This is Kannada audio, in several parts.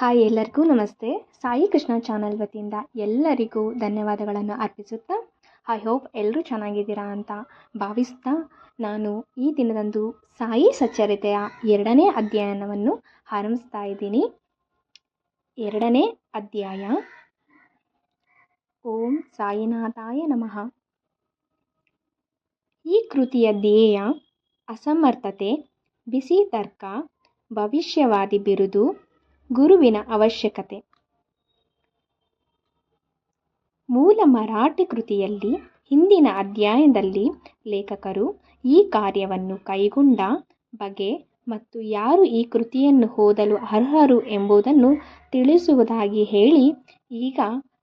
ಹಾಯ್ ಎಲ್ಲರಿಗೂ ನಮಸ್ತೆ. ಸಾಯಿ ಕೃಷ್ಣ ಚಾನಲ್ ವತಿಯಿಂದ ಎಲ್ಲರಿಗೂ ಧನ್ಯವಾದಗಳನ್ನು ಅರ್ಪಿಸುತ್ತಾ ಐ ಹೋಪ್ ಎಲ್ಲರೂ ಚೆನ್ನಾಗಿದ್ದೀರಾ ಅಂತ ಭಾವಿಸ್ತಾ, ನಾನು ಈ ದಿನದಂದು ಸಾಯಿ ಸಚ್ಚರಿತೆಯ ಎರಡನೇ ಅಧ್ಯಯನವನ್ನು ಆರಂಭಿಸ್ತಾ ಇದ್ದೀನಿ. ಎರಡನೇ ಅಧ್ಯಾಯ. ಓಂ ಸಾಯಿನಾಥಾಯ ನಮಃ. ಈ ಕೃತಿಯ ಧ್ಯೇಯ ಅಸಮರ್ಥತೆ, ಬಿಸಿ ತರ್ಕ, ಭವಿಷ್ಯವಾದಿ ಬಿರುದು ಗುರುವಿನ ಅವಶ್ಯಕತೆ. ಮೂಲ ಮರಾಠಿ ಕೃತಿಯಲ್ಲಿ ಹಿಂದಿನ ಅಧ್ಯಾಯದಲ್ಲಿ ಲೇಖಕರು ಈ ಕಾರ್ಯವನ್ನು ಕೈಗೊಂಡ ಬಗೆ ಮತ್ತು ಯಾರು ಈ ಕೃತಿಯನ್ನು ಓದಲು ಅರ್ಹರು ಎಂಬುದನ್ನು ತಿಳಿಸುವುದಾಗಿ ಹೇಳಿ ಈಗ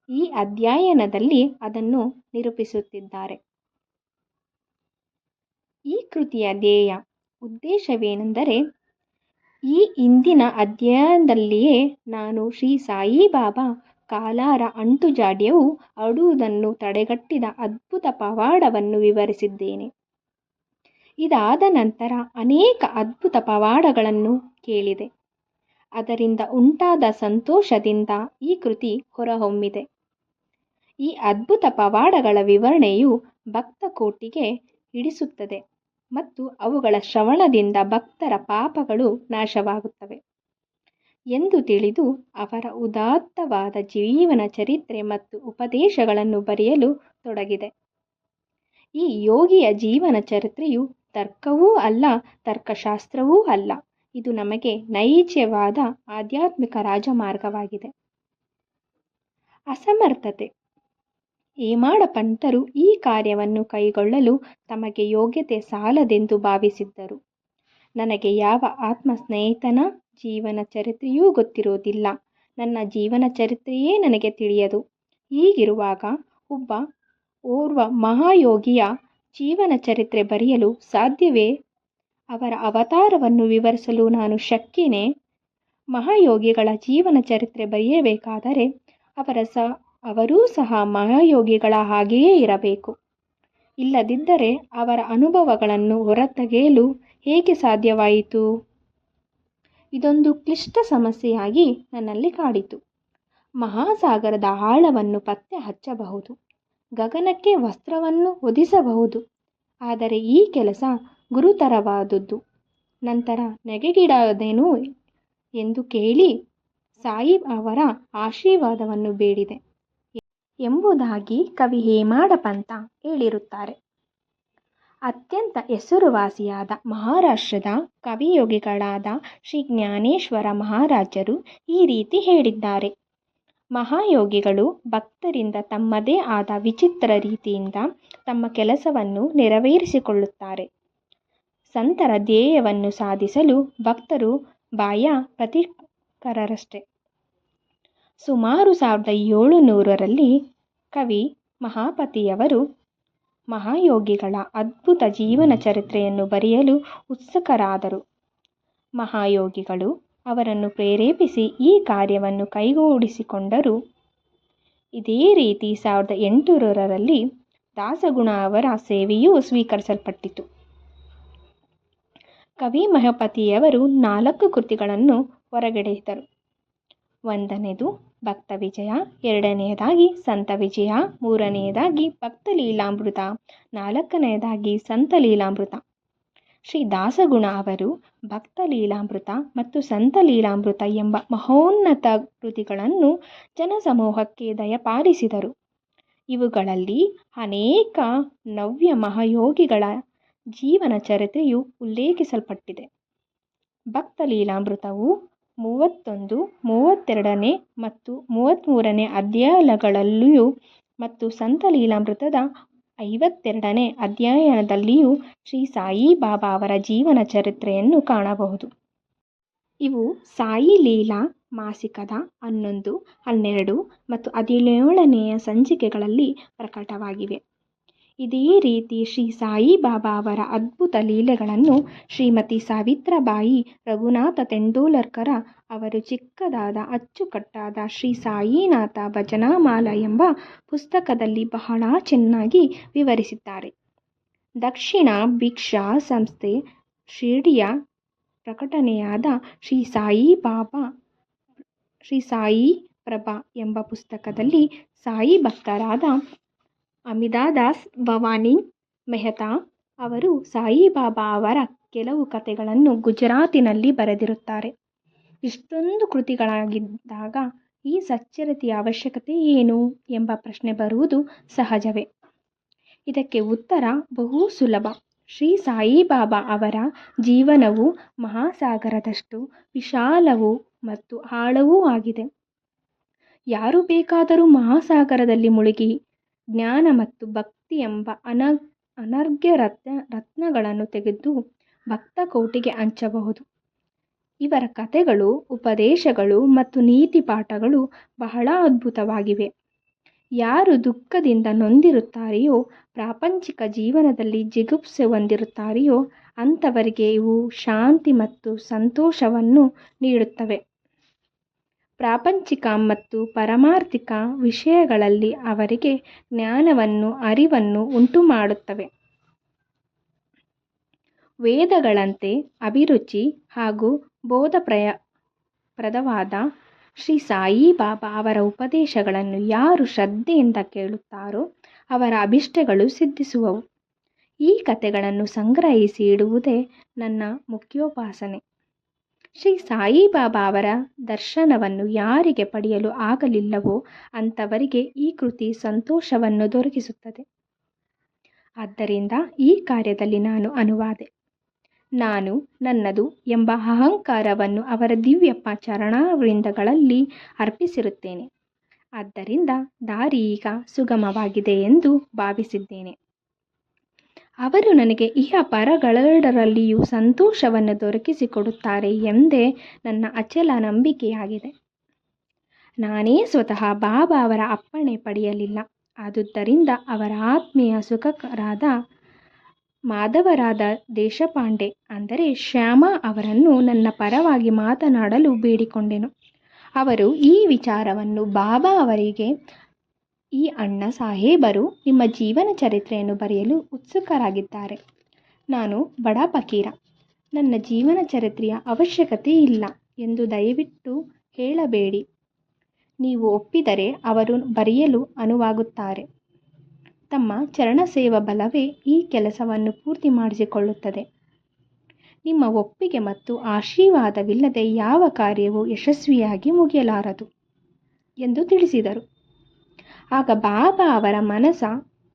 ಈ ಅಧ್ಯಯನದಲ್ಲಿ ಅದನ್ನು ನಿರೂಪಿಸುತ್ತಿದ್ದಾರೆ. ಈ ಕೃತಿಯ ಧ್ಯೇಯ ಉದ್ದೇಶವೇನೆಂದರೆ ಈ ಇಂದಿನ ಅಧ್ಯಾಯದಲ್ಲಿಯೇ ನಾನು ಶ್ರೀ ಸಾಯಿಬಾಬಾ ಕಾಲಾರ ಅಂಟುಜಾಡ್ಯವು ಹರಡುವುದನ್ನು ತಡೆಗಟ್ಟಿದ ಅದ್ಭುತ ಪವಾಡವನ್ನು ವಿವರಿಸಿದ್ದೇನೆ. ಇದಾದ ನಂತರ ಅನೇಕ ಅದ್ಭುತ ಪವಾಡಗಳನ್ನು ಕೇಳಿದೆ. ಅದರಿಂದ ಉಂಟಾದ ಸಂತೋಷದಿಂದ ಈ ಕೃತಿ ಹೊರಹೊಮ್ಮಿದೆ. ಈ ಅದ್ಭುತ ಪವಾಡಗಳ ವಿವರಣೆಯು ಭಕ್ತ ಕೋಟಿಗೆ ಹಿಡಿಸುತ್ತದೆ. ಮತ್ತು ಅವುಗಳ ಶ್ರವಣದಿಂದ ಭಕ್ತರ ಪಾಪಗಳು ನಾಶವಾಗುತ್ತವೆ. ಎಂದು ತಿಳಿದು ಅವರ ಉದಾತ್ತವಾದ ಜೀವನ ಚರಿತ್ರೆ ಮತ್ತು ಉಪದೇಶಗಳನ್ನು ಬರೆಯಲು ತೊಡಗಿದೆ. ಈ ಯೋಗಿಯ ಜೀವನ ಚರಿತ್ರೆಯು ತರ್ಕವೂ ಅಲ್ಲ, ತರ್ಕಶಾಸ್ತ್ರವೂ ಅಲ್ಲ. ಇದು ನಮಗೆ ನೈಜವಾದ ಆಧ್ಯಾತ್ಮಿಕ ರಾಜಮಾರ್ಗವಾಗಿದೆ. ಅಸಮರ್ಥತೆ ಹೇಮಾಡ ಪಂತರು ಈ ಕಾರ್ಯವನ್ನು ಕೈಗೊಳ್ಳಲು ತಮಗೆ ಯೋಗ್ಯತೆ ಸಾಲದೆಂದು ಭಾವಿಸಿದ್ದರು. ನನಗೆ ಯಾವ ಆತ್ಮ ಸ್ನೇಹಿತನ ಜೀವನ ಚರಿತ್ರೆಯೂ ಗೊತ್ತಿರುವುದಿಲ್ಲ. ನನ್ನ ಜೀವನ ಚರಿತ್ರೆಯೇ ನನಗೆ ತಿಳಿಯದು. ಹೀಗಿರುವಾಗ ಒಬ್ಬ ಓರ್ವ ಮಹಾಯೋಗಿಯ ಜೀವನ ಚರಿತ್ರೆ ಬರೆಯಲು ಸಾಧ್ಯವೇ? ಅವರ ಅವತಾರವನ್ನು ವಿವರಿಸಲು ನಾನು ಶಕ್ಕಿನೇ ಮಹಾಯೋಗಿಗಳ ಜೀವನ ಚರಿತ್ರೆ ಬರೆಯಬೇಕಾದರೆ ಅವರ ಸ ಅವರೂ ಸಹ ಮಹಾಯೋಗಿಗಳ ಹಾಗೆಯೇ ಇರಬೇಕು. ಇಲ್ಲದಿದ್ದರೆ ಅವರ ಅನುಭವಗಳನ್ನು ಹೊರತೆಗೆಯಲು ಹೇಗೆ ಸಾಧ್ಯವಾಯಿತು? ಇದೊಂದು ಕ್ಲಿಷ್ಟ ಸಮಸ್ಯೆಯಾಗಿ ನನ್ನಲ್ಲಿ ಕಾಡಿತು. ಮಹಾಸಾಗರದ ಆಳವನ್ನು ಪತ್ತೆ ಹಚ್ಚಬಹುದು ಗಗನಕ್ಕೆ ವಸ್ತ್ರವನ್ನು ಹೊದಿಸಬಹುದು. ಆದರೆ ಈ ಕೆಲಸ ಗುರುತರವಾದದ್ದು. ನಂತರ ನೆಗೆಗಿಡದೇನು? ಎಂದು ಕೇಳಿ ಸಾಯಿಬ್ ಅವರ ಆಶೀರ್ವಾದವನ್ನು ಬೇಡಿದೆ. ಎಂಬುದಾಗಿ ಕವಿ ಹೇಮಾಡ ಪಂತ ಹೇಳಿರುತ್ತಾರೆ. ಅತ್ಯಂತ ಹೆಸರುವಾಸಿಯಾದ ಮಹಾರಾಷ್ಟ್ರದ ಕವಿಯೋಗಿಗಳಾದ ಶ್ರೀ ಜ್ಞಾನೇಶ್ವರ ಮಹಾರಾಜರು ಈ ರೀತಿ ಹೇಳಿದ್ದಾರೆ. ಮಹಾಯೋಗಿಗಳು ಭಕ್ತರಿಂದ ತಮ್ಮದೇ ಆದ ವಿಚಿತ್ರ ರೀತಿಯಿಂದ ತಮ್ಮ ಕೆಲಸವನ್ನು ನೆರವೇರಿಸಿಕೊಳ್ಳುತ್ತಾರೆ. ಸಂತರ ಧ್ಯೇಯವನ್ನು ಸಾಧಿಸಲು ಭಕ್ತರು ಬಾಯ ಪ್ರತಿಕರರಷ್ಟೇ. ಸುಮಾರು ಸಾವಿರದ ಏಳುನೂರರಲ್ಲಿ ಕವಿ ಮಹಾಪತಿಯವರು ಮಹಾಯೋಗಿಗಳ ಅದ್ಭುತ ಜೀವನ ಚರಿತ್ರೆಯನ್ನು ಬರೆಯಲು ಉತ್ಸುಕರಾದರು. ಮಹಾಯೋಗಿಗಳು ಅವರನ್ನು ಪ್ರೇರೇಪಿಸಿ ಈ ಕಾರ್ಯವನ್ನು ಕೈಗೂಡಿಸಿಕೊಂಡರು. ಇದೇ ರೀತಿ ಸಾವಿರದ ಎಂಟುನೂರರಲ್ಲಿ ದಾಸಗುಣ ಅವರ ಸೇವೆಯೂ ಸ್ವೀಕರಿಸಲ್ಪಟ್ಟಿತು. ಕವಿ ಮಹಾಪತಿಯವರು ನಾಲ್ಕು ಕೃತಿಗಳನ್ನು ಹೊರಗೆಡೆಯಿದರು ಒಂದನೇದು ಭಕ್ತ ವಿಜಯ ಎರಡನೆಯದಾಗಿ ಸಂತ ವಿಜಯ ಮೂರನೆಯದಾಗಿ ಭಕ್ತ ಲೀಲಾಮೃತ ನಾಲ್ಕನೆಯದಾಗಿ ಸಂತ ಲೀಲಾಮೃತ. ಶ್ರೀ ದಾಸಗುಣ ಅವರು ಭಕ್ತ ಲೀಲಾಮೃತ ಮತ್ತು ಸಂತ ಲೀಲಾಮೃತ ಎಂಬ ಮಹೋನ್ನತ ಕೃತಿಗಳನ್ನು ಜನಸಮೂಹಕ್ಕೆ ದಯಪಾಲಿಸಿದರು. ಇವುಗಳಲ್ಲಿ ಅನೇಕ ನವ್ಯ ಮಹಾಯೋಗಿಗಳ ಜೀವನ ಚರಿತ್ರೆಯು ಉಲ್ಲೇಖಿಸಲ್ಪಟ್ಟಿದೆ. ಭಕ್ತ ಲೀಲಾಮೃತವು ಮೂವತ್ತೊಂದು, ಮೂವತ್ತೆರಡನೇ ಮತ್ತು ಮೂವತ್ತ್ಮೂರನೇ ಅಧ್ಯಾಯಗಳಲ್ಲಿಯೂ ಮತ್ತು ಸಂತ ಲೀಲಾಮೃತದ ಐವತ್ತೆರಡನೇ ಅಧ್ಯಾಯದಲ್ಲಿಯೂ ಶ್ರೀ ಸಾಯಿ ಬಾಬಾ ಅವರ ಜೀವನ ಚರಿತ್ರೆಯನ್ನು ಕಾಣಬಹುದು. ಇವು ಸಾಯಿ ಲೀಲಾ ಮಾಸಿಕದ ಹನ್ನೊಂದು, ಹನ್ನೆರಡು ಮತ್ತು ಹದಿನೇಳನೆಯ ಸಂಚಿಕೆಗಳಲ್ಲಿ ಪ್ರಕಟವಾಗಿವೆ. ಇದೇ ರೀತಿ ಶ್ರೀ ಸಾಯಿ ಬಾಬಾ ಅವರ ಅದ್ಭುತ ಲೀಲೆಗಳನ್ನು ಶ್ರೀಮತಿ ಸಾವಿತ್ರಬಾಯಿ ರಘುನಾಥ ತೆಂಡೋಲರ್ಕರ ಅವರು ಚಿಕ್ಕದಾದ ಅಚ್ಚುಕಟ್ಟಾದ ಶ್ರೀ ಸಾಯಿನಾಥ ಭಜನಾಮಾಲ ಎಂಬ ಪುಸ್ತಕದಲ್ಲಿ ಬಹಳ ಚೆನ್ನಾಗಿ ವಿವರಿಸಿದ್ದಾರೆ. ದಕ್ಷಿಣ ಭಿಕ್ಷಾ ಸಂಸ್ಥೆ ಶಿರ್ಡಿಯ ಪ್ರಕಟಣೆಯಾದ ಶ್ರೀ ಸಾಯಿ ಬಾಬಾ ಶ್ರೀ ಸಾಯಿ ಪ್ರಭಾ ಎಂಬ ಪುಸ್ತಕದಲ್ಲಿ ಸಾಯಿ ಭಕ್ತರಾದ ಅಮಿತಾದಾಸ್ ಭವಾನಿ ಮೆಹ್ತಾ ಅವರು ಸಾಯಿಬಾಬಾ ಅವರ ಕೆಲವು ಕಥೆಗಳನ್ನು ಗುಜರಾತಿನಲ್ಲಿ ಬರೆದಿರುತ್ತಾರೆ. ಇಷ್ಟೊಂದು ಕೃತಿಗಳಾಗಿದ್ದಾಗ ಈ ಸಚ್ಚರಿತೆಯ ಅವಶ್ಯಕತೆ ಏನು ಎಂಬ ಪ್ರಶ್ನೆ ಬರುವುದು ಸಹಜವೇ. ಇದಕ್ಕೆ ಉತ್ತರ ಬಹು ಸುಲಭ. ಶ್ರೀ ಸಾಯಿಬಾಬಾ ಅವರ ಜೀವನವು ಮಹಾಸಾಗರದಷ್ಟು ವಿಶಾಲವೂ ಮತ್ತು ಆಳವೂ ಆಗಿದೆ. ಯಾರು ಬೇಕಾದರೂ ಮಹಾಸಾಗರದಲ್ಲಿ ಮುಳುಗಿ ಜ್ಞಾನ ಮತ್ತು ಭಕ್ತಿ ಎಂಬ ಅನ, ಅನರ್ಘ್ಯ ರತ್ನ, ರತ್ನಗಳನ್ನು ತೆಗೆದು ಭಕ್ತಕೋಟಿಗೆ ಹಂಚಬಹುದು. ಇವರ ಕಥೆಗಳು, ಉಪದೇಶಗಳು ಮತ್ತು ನೀತಿ ಪಾಠಗಳು ಬಹಳ ಅದ್ಭುತವಾಗಿವೆ. ಯಾರು ದುಃಖದಿಂದ ನೊಂದಿರುತ್ತಾರೆಯೋ, ಪ್ರಾಪಂಚಿಕ ಜೀವನದಲ್ಲಿ ಜಿಗುಪ್ಸೆ ಹೊಂದಿರುತ್ತಾರೆಯೋ, ಅಂಥವರಿಗೆ ಇವು ಶಾಂತಿ ಮತ್ತು ಸಂತೋಷವನ್ನು ನೀಡುತ್ತವೆ. ಪ್ರಾಪಂಚಿಕ ಮತ್ತು ಪರಮಾರ್ಥಿಕ ವಿಷಯಗಳಲ್ಲಿ ಅವರಿಗೆ ಜ್ಞಾನವನ್ನು, ಅರಿವನ್ನು ಉಂಟುಮಾಡುತ್ತವೆ. ವೇದಗಳಂತೆ ಅಭಿರುಚಿ ಹಾಗೂ ಬೋಧಪ್ರಯ ಪ್ರದವಾದ ಶ್ರೀ ಸಾಯಿಬಾಬಾ ಅವರ ಉಪದೇಶಗಳನ್ನು ಯಾರು ಶ್ರದ್ಧೆಯಿಂದ ಕೇಳುತ್ತಾರೋ ಅವರ ಅಭಿಷ್ಟಗಳು ಸಿದ್ಧಿಸುವವು. ಈ ಕಥೆಗಳನ್ನು ಸಂಗ್ರಹಿಸಿ ಇಡುವುದೇ ನನ್ನ ಮುಖ್ಯೋಪಾಸನೆ. ಶ್ರೀ ಸಾಯಿಬಾಬಾ ಅವರ ದರ್ಶನವನ್ನು ಯಾರಿಗೆ ಪಡೆಯಲು ಆಗಲಿಲ್ಲವೋ ಅಂಥವರಿಗೆ ಈ ಕೃತಿ ಸಂತೋಷವನ್ನು ದೊರಕಿಸುತ್ತದೆ. ಆದ್ದರಿಂದ ಈ ಕಾರ್ಯದಲ್ಲಿ ನಾನು ಅನುವಾದೆ. ನಾನು ನನ್ನದು ಎಂಬ ಅಹಂಕಾರವನ್ನು ಅವರ ದಿವ್ಯಪ್ಪ ಚರಣಾವೃಂದಗಳಲ್ಲಿ ಅರ್ಪಿಸಿರುತ್ತೇನೆ. ಆದ್ದರಿಂದ ದಾರಿ ಈಗ ಸುಗಮವಾಗಿದೆ ಎಂದು ಭಾವಿಸಿದ್ದೇನೆ. ಅವರು ನನಗೆ, ಇಹ ಪರಗಳೆರಡರಲ್ಲಿಯೂ ಸಂತೋಷವನ್ನು ದೊರಕಿಸಿಕೊಡುತ್ತಾರೆ ಎಂದೇ ನನ್ನ ಅಚಲ ನಂಬಿಕೆಯಾಗಿದೆ. ನಾನೇ ಸ್ವತಃ ಬಾಬಾ ಅವರ ಅಪ್ಪಣೆ ಪಡೆಯಲಿಲ್ಲ. ಆದುದರಿಂದ ಅವರ ಆತ್ಮೀಯ ಸುಖಕರಾದ ಮಾಧವರಾದ ದೇಶಪಾಂಡೆ, ಅಂದರೆ ಶ್ಯಾಮ ಅವರನ್ನು ನನ್ನ ಪರವಾಗಿ ಮಾತನಾಡಲು ಬೇಡಿಕೊಂಡೆನು. ಅವರು ಈ ವಿಚಾರವನ್ನು ಬಾಬಾ ಅವರಿಗೆ ಈ ಅಣ್ಣ ಸಾಹೇಬರು ನಿಮ್ಮ ಜೀವನ ಚರಿತ್ರೆಯನ್ನು ಬರೆಯಲು ಉತ್ಸುಕರಾಗಿದ್ದಾರೆ. ನಾನು ಬಡ ಫಕೀರ. ನನ್ನ ಜೀವನ ಚರಿತ್ರೆಯ ಅವಶ್ಯಕತೆ ಇಲ್ಲ ಎಂದು ದಯವಿಟ್ಟು ಹೇಳಬೇಡಿ. ನೀವು ಒಪ್ಪಿದರೆ ಅವರು ಬರೆಯಲು ಅನುವಾಗುತ್ತಾರೆ. ತಮ್ಮ ಚರಣಸೇವ ಬಲವೇ ಈ ಕೆಲಸವನ್ನು ಪೂರ್ತಿ ಮಾಡಿಸಿಕೊಳ್ಳುತ್ತದೆ. ನಿಮ್ಮ ಒಪ್ಪಿಗೆ ಮತ್ತು ಆಶೀರ್ವಾದವಿಲ್ಲದೆ ಯಾವ ಕಾರ್ಯವೂ ಯಶಸ್ವಿಯಾಗಿ ಮುಗಿಯಲಾರದು ಎಂದು ತಿಳಿಸಿದರು. ಆಗ ಬಾಬಾ ಅವರ ಮನಸ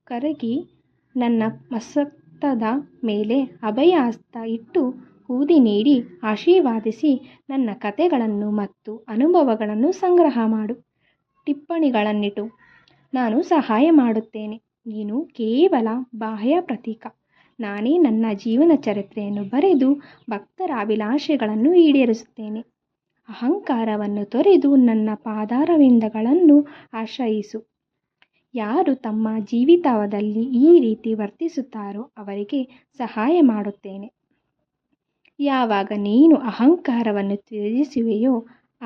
ಕರಗಿ ನನ್ನ ಮಸ್ತಕದ ಮೇಲೆ ಅಭಯ ಹಸ್ತ ಇಟ್ಟು ಊದಿ ನೀಡಿ ಆಶೀರ್ವಾದಿಸಿ ನನ್ನ ಕತೆಗಳನ್ನು ಮತ್ತು ಅನುಭವಗಳನ್ನು ಸಂಗ್ರಹ ಮಾಡು. ಟಿಪ್ಪಣಿಗಳನ್ನಿಟ್ಟು ನಾನು ಸಹಾಯ ಮಾಡುತ್ತೇನೆ. ನೀನು ಕೇವಲ ಬಾಹ್ಯ ಪ್ರತೀಕ. ನಾನೇ ನನ್ನ ಜೀವನ ಚರಿತ್ರೆಯನ್ನು ಬರೆದು ಭಕ್ತರ ಅಭಿಲಾಷೆಗಳನ್ನು ಈಡೇರಿಸುತ್ತೇನೆ. ಅಹಂಕಾರವನ್ನು ತೊರೆದು ನನ್ನ ಪಾದಾರವಿಂದಗಳನ್ನು ಆಶ್ರಯಿಸು. ಯಾರು ತಮ್ಮ ಜೀವಿತಾವದಲ್ಲಿ ಈ ರೀತಿ ವರ್ತಿಸುತ್ತಾರೋ ಅವರಿಗೆ ಸಹಾಯ ಮಾಡುತ್ತೇನೆ. ಯಾವಾಗ ನೀನು ಅಹಂಕಾರವನ್ನು ತ್ಯಜಿಸುವೆಯೋ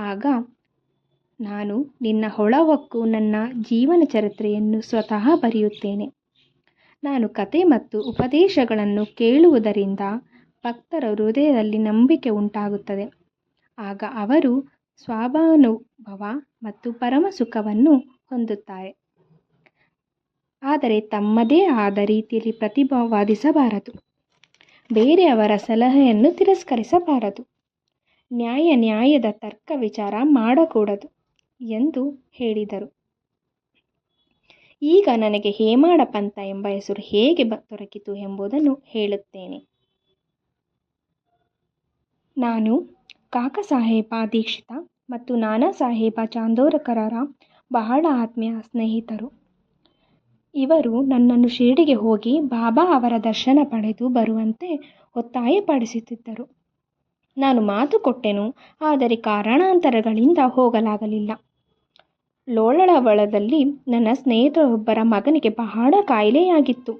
ಆಗ ನಾನು ನಿನ್ನ ಹೊಳವಕ್ಕೂ ನನ್ನ ಜೀವನ ಚರಿತ್ರೆಯನ್ನು ಸ್ವತಃ ಬರೆಯುತ್ತೇನೆ. ನಾನು ಕತೆ ಮತ್ತು ಉಪದೇಶಗಳನ್ನು ಕೇಳುವುದರಿಂದ ಭಕ್ತರ ಹೃದಯದಲ್ಲಿ ನಂಬಿಕೆ ಉಂಟಾಗುತ್ತದೆ. ಆಗ ಅವರು ಸ್ವಾಭಾನುಭವ ಮತ್ತು ಪರಮ ಸುಖವನ್ನು ಹೊಂದುತ್ತಾರೆ. ಆದರೆ ತಮ್ಮದೇ ಆದ ರೀತಿಯಲ್ಲಿ ಪ್ರತಿಪಾದಿಸಬಾರದು ಬೇರೆಯವರ ಸಲಹೆಯನ್ನು ತಿರಸ್ಕರಿಸಬಾರದು. ನ್ಯಾಯ ನ್ಯಾಯದ ತರ್ಕ ವಿಚಾರ ಮಾಡಕೂಡದು ಎಂದು ಹೇಳಿದರು. ಈಗ ನನಗೆ ಹೇಮಾಡ ಪಂಥ ಎಂಬ ಹೆಸರು ಹೇಗೆ ಬ, ದೊರಕಿತು ಎಂಬುದನ್ನು ಹೇಳುತ್ತೇನೆ. ನಾನು ಕಾಕ ಸಾಹೇಬ ದೀಕ್ಷಿತ ಮತ್ತು ನಾನಾ ಸಾಹೇಬ ಚಾಂದೋರಕರರ ಬಹಳ ಆತ್ಮೀಯ ಸ್ನೇಹಿತರು. ಇವರು ನನ್ನನ್ನು ಶಿರಡಿಗೆ ಹೋಗಿ ಬಾಬಾ ಅವರ ದರ್ಶನ ಪಡೆದು ಬರುವಂತೆ ಒತ್ತಾಯಪಡಿಸುತ್ತಿದ್ದರು ನಾನು ಮಾತು ಕೊಟ್ಟೆನು, ಆದರೆ ಕಾರಣಾಂತರಗಳಿಂದ ಹೋಗಲಾಗಲಿಲ್ಲ. ಲೋಳಳವಳದಲ್ಲಿ ನನ್ನ ಸ್ನೇಹಿತರೊಬ್ಬರ ಮಗನಿಗೆ ಬಹಳ ಕಾಯಿಲೆಯಾಗಿತ್ತು.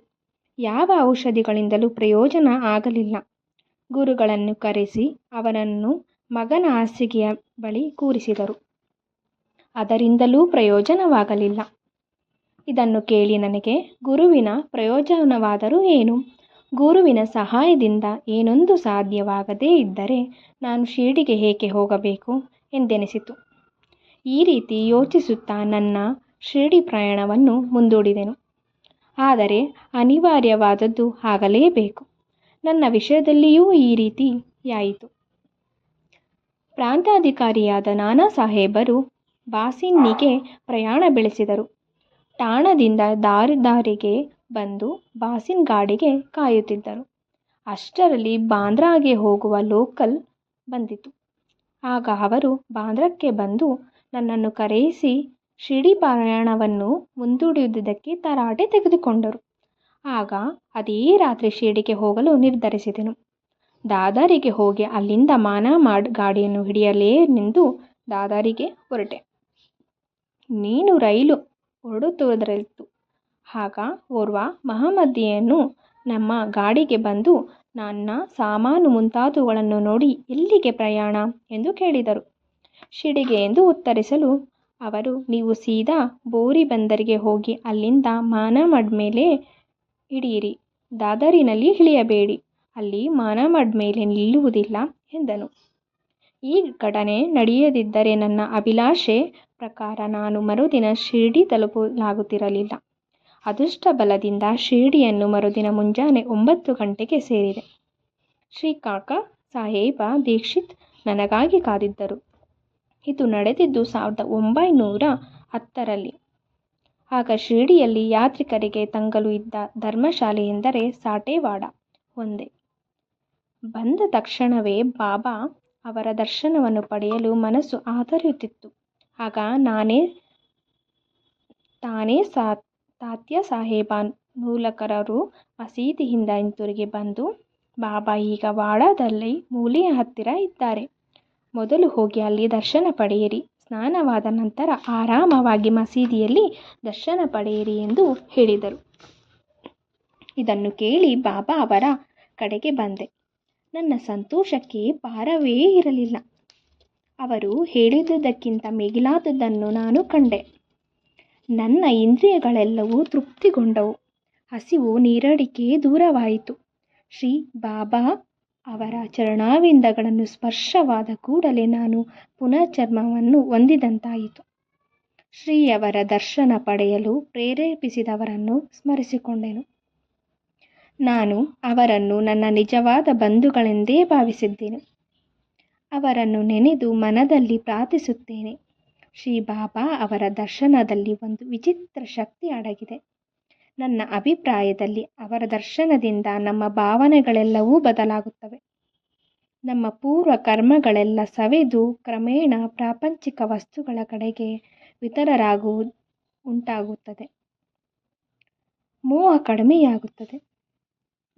ಯಾವ ಔಷಧಿಗಳಿಂದಲೂ ಪ್ರಯೋಜನ ಆಗಲಿಲ್ಲ. ಗುರುಗಳನ್ನು ಕರೆಸಿ ಅವನನ್ನು ಮಗನ ಹಾಸಿಗೆಯ ಬಳಿ ಕೂರಿಸಿದರು. ಅದರಿಂದಲೂ ಪ್ರಯೋಜನವಾಗಲಿಲ್ಲ. ಇದನ್ನು ಕೇಳಿ ನನಗೆ, ಗುರುವಿನ ಪ್ರಯೋಜನವಾದರೂ ಏನು? ಗುರುವಿನ ಸಹಾಯದಿಂದ ಏನೊಂದು ಸಾಧ್ಯವಾಗದೇ ಇದ್ದರೆ ನಾನು ಶಿರಡಿಗೆ ಏಕೆ ಹೋಗಬೇಕು? ಎಂದೆನಿಸಿತು. ಈ ರೀತಿ ಯೋಚಿಸುತ್ತಾ ನನ್ನ ಶಿರಡಿ ಪ್ರಯಾಣವನ್ನು ಮುಂದೂಡಿದೆನು. ಆದರೆ ಅನಿವಾರ್ಯವಾದದ್ದು ಆಗಲೇಬೇಕು. ನನ್ನ ವಿಷಯದಲ್ಲಿಯೂ ಈ ರೀತಿಯಾಯಿತು ಪ್ರಾಂತಾಧಿಕಾರಿಯಾದ ನಾನಾ ಸಾಹೇಬರು ಬಾಸಿನ್ನಿಗೆ ಪ್ರಯಾಣ ಬೆಳೆಸಿದರು. ಠಾಣದಿಂದ ದಾರಿ ದಾರಿಗೆ ಬಂದು ಬಾಸಿನ್ ಗಾಡಿಗೆ ಕಾಯುತ್ತಿದ್ದರು. ಅಷ್ಟರಲ್ಲಿ ಬಾಂದ್ರಾಗೆ ಹೋಗುವ ಲೋಕಲ್ ಬಂದಿತು ಆಗ ಅವರು ಬಾಂದ್ರಕ್ಕೆ ಬಂದು ನನ್ನನ್ನು ಕರೆಯಿಸಿ ಶಿರಡಿ ಪ್ರಯಾಣವನ್ನು ಮುಂದೂಡಿದುದಕ್ಕೆ ತರಾಟೆ ತೆಗೆದುಕೊಂಡರು. ಆಗ ಅದೇ ರಾತ್ರಿ ಶಿರಡಿಗೆ ಹೋಗಲು ನಿರ್ಧರಿಸಿದೆನು. ದಾದಾರಿಗೆ ಹೋಗಿ ಅಲ್ಲಿಂದ ಮಾನ ಮಾಡ್ ಗಾಡಿಯನ್ನು ಹಿಡಿಯಲೇ ನಿಂದು ದಾದಾರಿಗೆ ಹೊರಟೆ. ನೀನು ರೈಲು ಹೊರಡುತ್ತಿರಲಿತ್ತು ಆಗ ಓರ್ವ ಮಹಮ್ಮದಿಯನು ನಮ್ಮ ಗಾಡಿಗೆ ಬಂದು, ನನ್ನ ಸಾಮಾನು ಮುಂತಾದವುಗಳನ್ನು ನೋಡಿ ಎಲ್ಲಿಗೆ ಪ್ರಯಾಣ? ಎಂದು ಕೇಳಿದರು. ಶಿಡಿಗೆ ಎಂದು ಉತ್ತರಿಸಲು, ಅವರು, ನೀವು ಸೀದಾ ಬೋರಿ ಬಂದರಿಗೆ ಹೋಗಿ ಅಲ್ಲಿಂದ ಮಾನಮಡ್ ಮೇಲೆ ಹಿಡಿಯಿರಿ ದಾದರಿನಲ್ಲಿ ಇಳಿಯಬೇಡಿ. ಅಲ್ಲಿ ಮಾನಮಡ್ ಮೇಲೆ ನಿಲ್ಲುವುದಿಲ್ಲ ಎಂದನು. ಈ ಘಟನೆ ನಡೆಯದಿದ್ದರೆ ನನ್ನ ಅಭಿಲಾಷೆ ಪ್ರಕಾರ ನಾನು ಮರುದಿನ ಶಿರಡಿ ತಲುಪಲಾಗುತ್ತಿರಲಿಲ್ಲ. ಅದೃಷ್ಟ ಬಲದಿಂದ ಶಿರಡಿಯನ್ನು ಮರುದಿನ ಮುಂಜಾನೆ ಒಂಬತ್ತು ಗಂಟೆಗೆ ಸೇರಿದೆ. ಶ್ರೀ ಕಾಕಾ ಸಾಹೇಬ ದೀಕ್ಷಿತ್ ನನಗಾಗಿ ಕಾದಿದ್ದರು. ಇದು ನಡೆದಿದ್ದು ಸಾವಿರದ ಒಂಬೈನೂರ ಹತ್ತರಲ್ಲಿ. ಆಗ ಶಿರಡಿಯಲ್ಲಿ ಯಾತ್ರಿಕರಿಗೆ ತಂಗಲು ಇದ್ದ ಧರ್ಮಶಾಲೆ ಎಂದರೆ ಸಾಟೇವಾಡ ಒಂದೇ. ಬಂದ ತಕ್ಷಣವೇ ಬಾಬಾ ಅವರ ದರ್ಶನವನ್ನು ಪಡೆಯಲು ಮನಸ್ಸು ಆತರಿಯುತ್ತಿತ್ತು ಆಗ ನಾನೇ, ತಾನೇ ಸಾ, ತಾತ್ಯ ಸಾಹೇಬ ನೂಲಕರರು ಮಸೀದಿಯಿಂದ ಹಿಂತಿರುಗಿ ಬಂದು, ಬಾಬಾ, ಈಗ ವಾಡಾದಲ್ಲಿ ಮೂಲೆಯ ಹತ್ತಿರ ಇದ್ದಾರೆ. ಮೊದಲು ಹೋಗಿ ಅಲ್ಲಿ ದರ್ಶನ ಪಡೆಯಿರಿ. ಸ್ನಾನವಾದ ನಂತರ ಆರಾಮವಾಗಿ ಮಸೀದಿಯಲ್ಲಿ ದರ್ಶನ ಪಡೆಯಿರಿ ಎಂದು ಹೇಳಿದರು. ಇದನ್ನು ಕೇಳಿ ಬಾಬಾ ಅವರ ಕಡೆಗೆ ಬಂದೆ. ನನ್ನ ಸಂತೋಷಕ್ಕೆ ಪಾರವೇ ಇರಲಿಲ್ಲ. ಅವರು ಹೇಳಿದುದಕ್ಕಿಂತ ಮಿಗಿಲಾದುದನ್ನು ನಾನು ಕಂಡೆ. ನನ್ನ ಇಂದ್ರಿಯಗಳೆಲ್ಲವೂ ತೃಪ್ತಿಗೊಂಡವು. ಹಸಿವು ನೀರಡಿಕೆ ದೂರವಾಯಿತು. ಶ್ರೀ ಬಾಬಾ ಅವರ ಚರಣಾವಿಂದಗಳನ್ನು ಸ್ಪರ್ಶವಾದ ಕೂಡಲೇ ನಾನು ಪುನರ್ಜನ್ಮವನ್ನು ಹೊಂದಿದಂತಾಯಿತು. ಶ್ರೀಯವರ ದರ್ಶನ ಪಡೆಯಲು ಪ್ರೇರೇಪಿಸಿದವರನ್ನು ಸ್ಮರಿಸಿಕೊಂಡೆನು. ನಾನು ಅವರನ್ನು ನನ್ನ ನಿಜವಾದ ಬಂಧುಗಳೆಂದೇ ಭಾವಿಸಿದ್ದೇನೆ. ಅವರನ್ನು ನೆನೆದು ಮನದಲ್ಲಿ ಪ್ರಾರ್ಥಿಸುತ್ತೇನೆ. ಶ್ರೀ ಬಾಬಾ ಅವರ ದರ್ಶನದಲ್ಲಿ ಒಂದು ವಿಚಿತ್ರ ಶಕ್ತಿ ಅಡಗಿದೆ. ನನ್ನ ಅಭಿಪ್ರಾಯದಲ್ಲಿ ಅವರ ದರ್ಶನದಿಂದ ನಮ್ಮ ಭಾವನೆಗಳೆಲ್ಲವೂ ಬದಲಾಗುತ್ತವೆ. ನಮ್ಮ ಪೂರ್ವ ಕರ್ಮಗಳೆಲ್ಲ ಸವೆದು ಕ್ರಮೇಣ ಪ್ರಾಪಂಚಿಕ ವಸ್ತುಗಳ ಕಡೆಗೆ ವಿತರರಾಗು, ಉಂಟಾಗುತ್ತದೆ. ಮೋಹ ಕಡಿಮೆಯಾಗುತ್ತದೆ.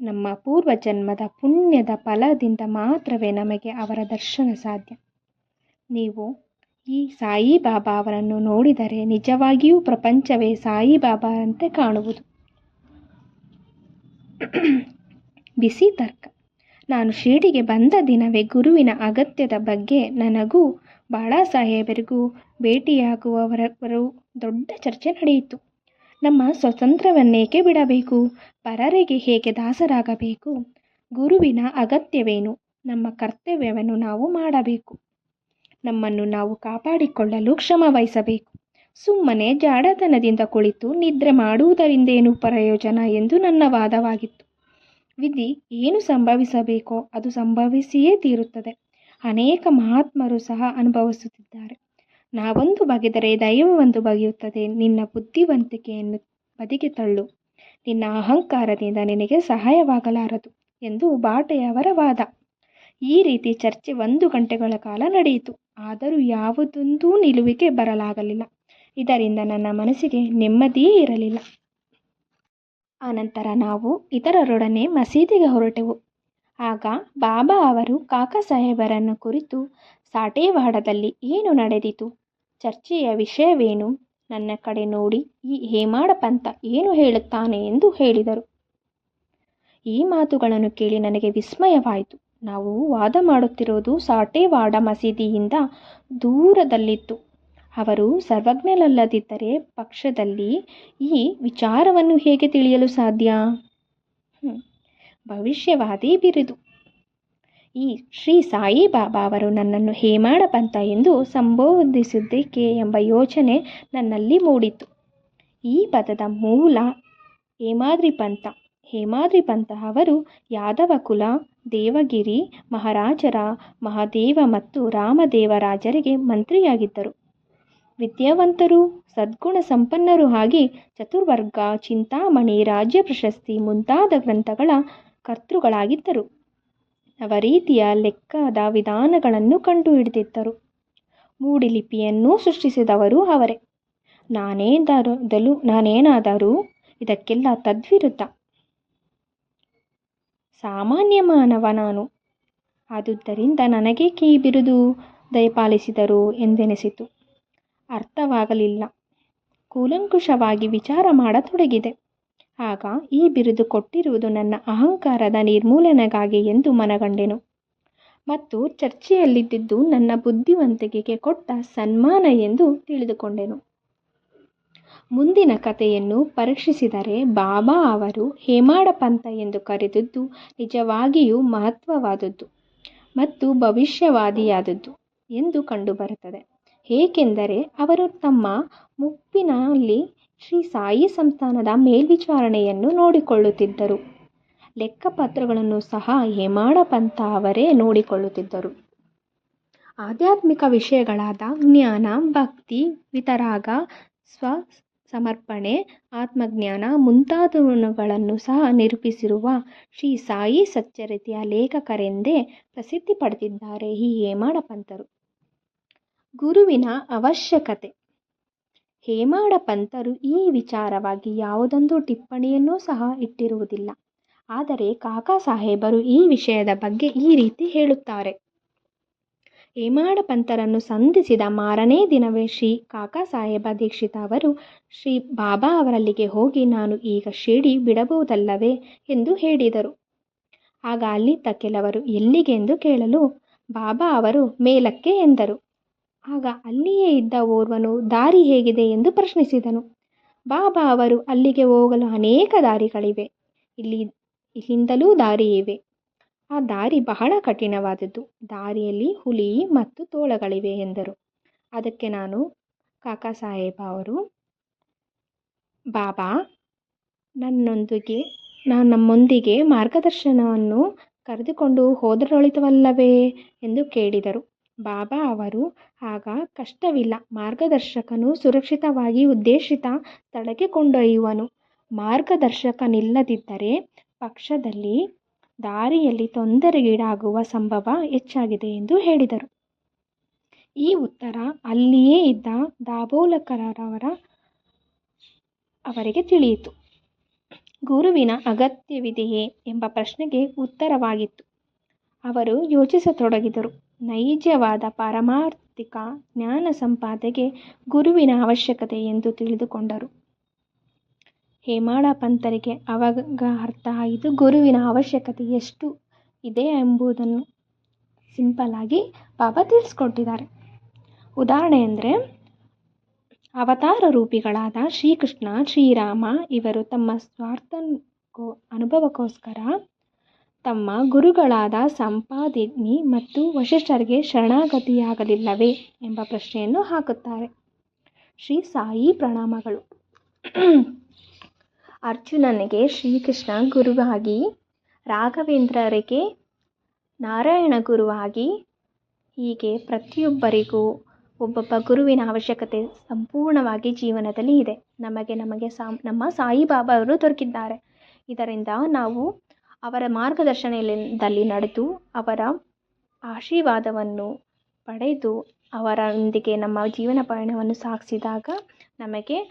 ನಮ್ಮ ಪೂರ್ವ ಜನ್ಮದ ಪುಣ್ಯದ ಫಲದಿಂದ ಮಾತ್ರವೇ ನಮಗೆ ಅವರ ದರ್ಶನ ಸಾಧ್ಯ. ನೀವು ಈ ಸಾಯಿಬಾಬಾ ಅವರನ್ನು ನೋಡಿದರೆ ನಿಜವಾಗಿಯೂ ಪ್ರಪಂಚವೇ ಸಾಯಿಬಾಬಾರಂತೆ ಕಾಣುವುದು. ಬಿಸಿ ತರ್ಕ. ನಾನು ಶಿರಡಿಗೆ ಬಂದ ದಿನವೇ ಗುರುವಿನ ಅಗತ್ಯದ ಬಗ್ಗೆ ನನಗೂ ಬಾಳಾ ಸಾಹೇಬರಿಗೂ ಭೇಟಿಯಾಗುವವರವರು ದೊಡ್ಡ ಚರ್ಚೆ ನಡೆಯಿತು. ನಮ್ಮ ಸ್ವತಂತ್ರವನ್ನೇಕೆ ಬಿಡಬೇಕು? ಪರರಿಗೆ ಹೇಗೆ ದಾಸರಾಗಬೇಕು? ಗುರುವಿನ ಅಗತ್ಯವೇನು? ನಮ್ಮ ಕರ್ತವ್ಯವನ್ನು ನಾವು ಮಾಡಬೇಕು. ನಮ್ಮನ್ನು ನಾವು ಕಾಪಾಡಿಕೊಳ್ಳಲು ಶ್ರಮ ವಹಿಸಬೇಕು ಸುಮ್ಮನೆ ಜಾಡತನದಿಂದ ಕುಳಿತು ನಿದ್ರೆ ಮಾಡುವುದರಿಂದೇನು ಪ್ರಯೋಜನ ಎಂದು ನನ್ನ ವಾದವಾಗಿತ್ತು. ವಿಧಿ, ಏನು ಸಂಭವಿಸಬೇಕೋ ಅದು ಸಂಭವಿಸಿಯೇ ತೀರುತ್ತದೆ. ಅನೇಕ ಮಹಾತ್ಮರು ಸಹ ಅನುಭವಿಸುತ್ತಿದ್ದಾರೆ. ನಾವೊಂದು ಬಗೆದರೆ ದೈವ ಒಂದು ಬಗೆಯುತ್ತದೆ. ನಿನ್ನ ಬುದ್ಧಿವಂತಿಕೆಯನ್ನು ಬದಿಗೆ ತಳ್ಳು. ನಿನ್ನ ಅಹಂಕಾರದಿಂದ ನಿನಗೆ ಸಹಾಯವಾಗಲಾರದು ಎಂದು ಬಾಟೆಯವರ ವಾದ. ಈ ರೀತಿ ಚರ್ಚೆ ಒಂದು ಗಂಟೆಗಳ ಕಾಲ ನಡೆಯಿತು. ಆದರೂ ಯಾವುದೊಂದೂ ನಿಲುವಿಗೆ ಬರಲಾಗಲಿಲ್ಲ. ಇದರಿಂದ ನನ್ನ ಮನಸ್ಸಿಗೆ ನೆಮ್ಮದಿಯೇ ಇರಲಿಲ್ಲ. ಆನಂತರ ನಾವು ಇತರರೊಡನೆ ಮಸೀದಿಗೆ ಹೊರಟೆವು. ಆಗ ಬಾಬಾ ಅವರು ಕಾಕಾ ಸಾಹೇಬರನ್ನು ಕುರಿತು ಸಾಟೇವಾಡದಲ್ಲಿ ಏನು ನಡೆದಿತು? ಚರ್ಚೆಯ ವಿಷಯವೇನು? ನನ್ನ ಕಡೆ ನೋಡಿ ಈ ಹೇಮಾಡ ಪಂತ ಏನು ಹೇಳುತ್ತಾನೆ ಎಂದು ಹೇಳಿದರು. ಈ ಮಾತುಗಳನ್ನು ಕೇಳಿ ನನಗೆ ವಿಸ್ಮಯವಾಯಿತು. ನಾವು ವಾದ ಮಾಡುತ್ತಿರುವುದು ಸಾಟೇವಾಡ ಮಸೀದಿಯಿಂದ ದೂರದಲ್ಲಿತ್ತು. ಅವರು ಸರ್ವಜ್ಞರಲ್ಲದಿದ್ದರೆ ಪಕ್ಷದಲ್ಲಿ ಈ ವಿಚಾರವನ್ನು ಹೇಗೆ ತಿಳಿಯಲು ಸಾಧ್ಯ. ಭವಿಷ್ಯವಾದಿ ಬಿರುದು. ಈ ಶ್ರೀ ಸಾಯಿಬಾಬಾ ಅವರು ನನ್ನನ್ನು ಹೇಮಾಡ ಪಂಥ ಎಂದು ಸಂಬೋಧಿಸಿದ್ದೇಕೆ ಎಂಬ ಯೋಚನೆ ನನ್ನಲ್ಲಿ ಮೂಡಿತು. ಈ ಪದದ ಮೂಲ ಹೇಮಾದ್ರಿ ಪಂಥ. ಹೇಮಾದ್ರಿ ಪಂಥ ಅವರು ಯಾದವ ಕುಲ ದೇವಗಿರಿ, ಮಹಾರಾಜರ, ಮಹಾದೇವ ಮತ್ತು ರಾಮದೇವರಾಜರಿಗೆ ಮಂತ್ರಿಯಾಗಿದ್ದರು. ವಿದ್ಯಾವಂತರು, ಸದ್ಗುಣ ಸಂಪನ್ನರು ಹಾಗೆ ಚತುರ್ವರ್ಗ, ಚಿಂತಾಮಣಿ, ರಾಜ್ಯ ಪ್ರಶಸ್ತಿ ಮುಂತಾದ ಗ್ರಂಥಗಳ ಕರ್ತೃಗಳಾಗಿದ್ದರು. ನವರೀತಿಯ ಲೆಕ್ಕದ ವಿಧಾನಗಳನ್ನು ಕಂಡುಹಿಡಿದಿದ್ದರು. ಮೂಡಿಲಿಪಿಯನ್ನು ಸೃಷ್ಟಿಸಿದವರು ಅವರೇ. ನಾನೇದಾರದಲು ನಾನೇನಾದರೂ ಇದಕ್ಕೆಲ್ಲ ತದ್ವಿರುದ್ಧ. ಸಾಮಾನ್ಯ ಮಾನವ ನಾನು. ಆದುದರಿಂದ ನನಗೇಕೆ ಈ ಬಿರುದು ದಯಪಾಲಿಸಿದರು ಎಂದೆನಿಸಿತು. ಅರ್ಥವಾಗಲಿಲ್ಲ. ಕೂಲಂಕುಷವಾಗಿ ವಿಚಾರ ಮಾಡತೊಡಗಿದೆ. ಆಗ ಈ ಬಿರುದು ಕೊಟ್ಟಿರುವುದು ನನ್ನ ಅಹಂಕಾರದ ನಿರ್ಮೂಲನೆಗಾಗಿ ಎಂದು ಮನಗಂಡೆನು. ಮತ್ತು ಚರ್ಚೆಯಲ್ಲಿದ್ದಿದ್ದು ನನ್ನ ಬುದ್ಧಿವಂತಿಕೆಗೆ ಕೊಟ್ಟ ಸನ್ಮಾನ ಎಂದು ತಿಳಿದುಕೊಂಡೆನು. ಮುಂದಿನ ಕಥೆಯನ್ನು ಪರೀಕ್ಷಿಸಿದರೆ ಬಾಬಾ ಅವರು ಹೇಮಾಡ ಪಂಥ ಎಂದು ಕರೆದದ್ದು ನಿಜವಾಗಿಯೂ ಮಹತ್ವವಾದದ್ದು ಮತ್ತು ಭವಿಷ್ಯವಾದಿಯಾದದ್ದು ಎಂದು ಕಂಡುಬರುತ್ತದೆ. ಏಕೆಂದರೆ ಅವರು ತಮ್ಮ ಮುಪ್ಪಿನಲ್ಲಿ ಶ್ರೀ ಸಾಯಿ ಸಂಸ್ಥಾನದ ಮೇಲ್ವಿಚಾರಣೆಯನ್ನು ನೋಡಿಕೊಳ್ಳುತ್ತಿದ್ದರು. ಲೆಕ್ಕಪತ್ರಗಳನ್ನು ಸಹ ಹೇಮಾಡ ಪಂಥ ಅವರೇ ನೋಡಿಕೊಳ್ಳುತ್ತಿದ್ದರು. ಆಧ್ಯಾತ್ಮಿಕ ವಿಷಯಗಳಾದ ಜ್ಞಾನ, ಭಕ್ತಿ, ವಿತರಾಗ, ಸ್ವ ಸಮರ್ಪಣೆ, ಆತ್ಮಜ್ಞಾನ ಮುಂತಾದವುಗಳನ್ನು ಸಹ ನಿರೂಪಿಸಿರುವ ಶ್ರೀ ಸಾಯಿ ಸಚ್ಚರಿತೆಯ ಲೇಖಕರೆಂದೇ ಪ್ರಸಿದ್ಧಿ ಪಡೆದಿದ್ದಾರೆ ಈ ಹೇಮಾಡ ಪಂಥರು. ಗುರುವಿನ ಅವಶ್ಯಕತೆ. ಹೇಮಾಡ ಪಂಥರು ಈ ವಿಚಾರವಾಗಿ ಯಾವುದೊಂದು ಟಿಪ್ಪಣಿಯನ್ನೂ ಸಹ ಇಟ್ಟಿರುವುದಿಲ್ಲ. ಆದರೆ ಕಾಕಾ ಸಾಹೇಬರು ಈ ವಿಷಯದ ಬಗ್ಗೆ ಈ ರೀತಿ ಹೇಳುತ್ತಾರೆ. ಹೇಮಾಡ ಪಂಥರನ್ನು ಸಂಧಿಸಿದ ಮಾರನೇ ದಿನವೇ ಶ್ರೀ ಕಾಕಾ ಸಾಹೇಬ ದೀಕ್ಷಿತ ಅವರು, ಶ್ರೀ ಬಾಬಾ ಅವರಲ್ಲಿಗೆ ಹೋಗಿ ನಾನು ಈಗ ಶಿಡಿ ಬಿಡಬಹುದಲ್ಲವೇ? ಎಂದು ಹೇಳಿದರು. ಆಗ ಅಲ್ಲಿದ್ದ ಕೆಲವರು ಎಲ್ಲಿಗೆ ಎಂದು ಕೇಳಲು? ಬಾಬಾ ಅವರು ಮೇಲಕ್ಕೆ ಎಂದರು. ಆಗ ಅಲ್ಲಿಯೇ ಇದ್ದ ಓರ್ವನು ದಾರಿ ಹೇಗಿದೆ ಎಂದು ಪ್ರಶ್ನಿಸಿದನು. ಬಾಬಾ ಅವರು ಅಲ್ಲಿಗೆ ಹೋಗಲು ಅನೇಕ ದಾರಿಗಳಿವೆ. ಇಲ್ಲಿ, ಇಲ್ಲಿಂದಲೂ ದಾರಿ ಇವೆ ಆ ದಾರಿ ಬಹಳ ಕಠಿಣವಾದದ್ದು. ದಾರಿಯಲ್ಲಿ ಹುಲಿ ಮತ್ತು ತೋಳಗಳಿವೆ ಎಂದರು. ಅದಕ್ಕೆ ನಾನು, ಕಾಕಾ ಸಾಹೇಬ ಅವರು, ಬಾಬಾ, ನನ್ನೊಂದಿಗೆ, ನಾನು ನಮ್ಮೊಂದಿಗೆ ಮಾರ್ಗದರ್ಶನವನ್ನು ಕರೆದುಕೊಂಡು ಹೋದರೊಳಿತವಲ್ಲವೇ? ಎಂದು ಕೇಳಿದರು. ಬಾಬಾ ಅವರು ಆಗ ಕಷ್ಟವಿಲ್ಲ. ಮಾರ್ಗದರ್ಶಕನು ಸುರಕ್ಷಿತವಾಗಿ ಉದ್ದೇಶಿತ ಸ್ಥಳಕ್ಕೆ ಕೊಂಡೊಯ್ಯುವನು. ಮಾರ್ಗದರ್ಶಕನಿಲ್ಲದಿದ್ದರೆ ಪಕ್ಷದಲ್ಲಿ, ದಾರಿಯಲ್ಲಿ ತೊಂದರೆಗೀಡಾಗುವ ಸಂಭವ ಹೆಚ್ಚಾಗಿದೆ ಎಂದು ಹೇಳಿದರು. ಈ ಉತ್ತರ ಅಲ್ಲಿಯೇ ಇದ್ದ ದಾಬೋಲಕರವರ ಅವರಿಗೆ ತಿಳಿಯಿತು. ಗುರುವಿನ ಅಗತ್ಯವಿದೆಯೇ ಎಂಬ ಪ್ರಶ್ನೆಗೆ ಉತ್ತರವಾಗಿತ್ತು. ಅವರು ಯೋಚಿಸತೊಡಗಿದರು. ನೈಜವಾದ ಪಾರಮಾರ್ಥಿಕ ಜ್ಞಾನ ಸಂಪಾದನೆಗೆ ಗುರುವಿನ ಅವಶ್ಯಕತೆ ಎಂದು ತಿಳಿದುಕೊಂಡರು. ಹೇಮಾಳ ಪಂಥರಿಗೆ ಅವಾಗ ಅರ್ಥ ಆಯಿತು. ಗುರುವಿನ ಅವಶ್ಯಕತೆ ಎಷ್ಟು ಇದೆ ಎಂಬುದನ್ನು ಸಿಂಪಲ್ ಆಗಿ ಬಾಬಾ ತಿಳಿಸ್ಕೊಟ್ಟಿದ್ದಾರೆ. ಉದಾಹರಣೆ ಅಂದರೆ ಅವತಾರ ರೂಪಿಗಳಾದ ಶ್ರೀಕೃಷ್ಣ, ಶ್ರೀರಾಮ ಇವರು ತಮ್ಮ ಸ್ವಾರ್ಥ ಅನುಭವಕ್ಕೋಸ್ಕರ ತಮ್ಮ ಗುರುಗಳಾದ ಸಂಪಾದಿನಿ ಮತ್ತು ವಶಿಷ್ಠರಿಗೆ ಶರಣಾಗತಿಯಾಗಲಿಲ್ಲವೇ ಎಂಬ ಪ್ರಶ್ನೆಯನ್ನು ಹಾಕುತ್ತಾರೆ. ಶ್ರೀ ಸಾಯಿ ಪ್ರಣಾಮಗಳು. ಅರ್ಜುನನಿಗೆ ಶ್ರೀಕೃಷ್ಣ ಗುರುವಾಗಿ, ರಾಘವೇಂದ್ರರಿಗೆ ನಾರಾಯಣ ಗುರುವಾಗಿ, ಹೀಗೆ ಪ್ರತಿಯೊಬ್ಬರಿಗೂ ಒಬ್ಬೊಬ್ಬ ಗುರುವಿನ ಅವಶ್ಯಕತೆ ಸಂಪೂರ್ಣವಾಗಿ ಜೀವನದಲ್ಲಿ ಇದೆ. ನಮಗೆ ನಮಗೆ ಸಾ, ನಮ್ಮ ಸಾಯಿಬಾಬಾ ಅವರು ದೊರಕಿದ್ದಾರೆ. ಇದರಿಂದ ನಾವು ಅವರ ಮಾರ್ಗದರ್ಶನದಲ್ಲಿ ನಡೆದು ಅವರ ಆಶೀರ್ವಾದವನ್ನು ಪಡೆದು ಅವರೊಂದಿಗೆ ನಮ್ಮ ಜೀವನ ಪಯಣವನ್ನು ಸಾಗಿಸಿದಾಗ ನಮಗೆ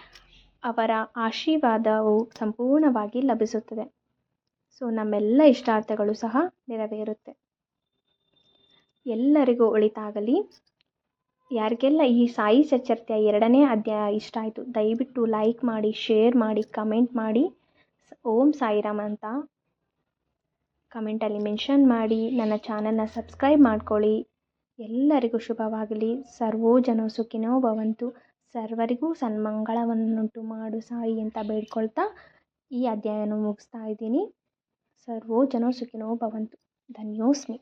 ಅವರ ಆಶೀರ್ವಾದವು ಸಂಪೂರ್ಣವಾಗಿ ಲಭಿಸುತ್ತದೆ. ಸೊ, ನಮ್ಮೆಲ್ಲ ಇಷ್ಟಾರ್ಥಗಳು ಸಹ ನೆರವೇರುತ್ತೆ. ಎಲ್ಲರಿಗೂ ಒಳಿತಾಗಲಿ. ಯಾರಿಗೆಲ್ಲ ಈ ಸಾಯಿ ಸಚ್ಚರ್ತೆಯ ಎರಡನೇ ಅಧ್ಯಾಯ ಇಷ್ಟ ಆಯಿತು, ದಯವಿಟ್ಟು ಲೈಕ್ ಮಾಡಿ ಶೇರ್ ಮಾಡಿ ಕಮೆಂಟ್ ಮಾಡಿ. ಓಂ ಸಾಯಿರಾಮ್ ಅಂತ ಕಮೆಂಟಲ್ಲಿ ಮೆನ್ಷನ್ ಮಾಡಿ ನನ್ನ ಚಾನಲ್ನ ಸಬ್ಸ್ಕ್ರೈಬ್ ಮಾಡ್ಕೊಳ್ಳಿ. ಎಲ್ಲರಿಗೂ ಶುಭವಾಗಲಿ. ಸರ್ವೋ ಜನೋ ಸುಖಿನೋ ಭವಂತು. ಸರ್ವರಿಗೂ ಸನ್ಮಂಗಳವನ್ನುಂಟು ಮಾಡು ಸಾಯಿ ಅಂತ ಬೇಡ್ಕೊಳ್ತಾ ಈ ಅಧ್ಯಾಯನ ಮುಗಿಸ್ತಾ ಇದ್ದೀನಿ. ಸರ್ವೋ ಜನೋ ಸುಖಿನೋ ಭವಂತು. ಧನ್ಯೋಸ್ಮಿ.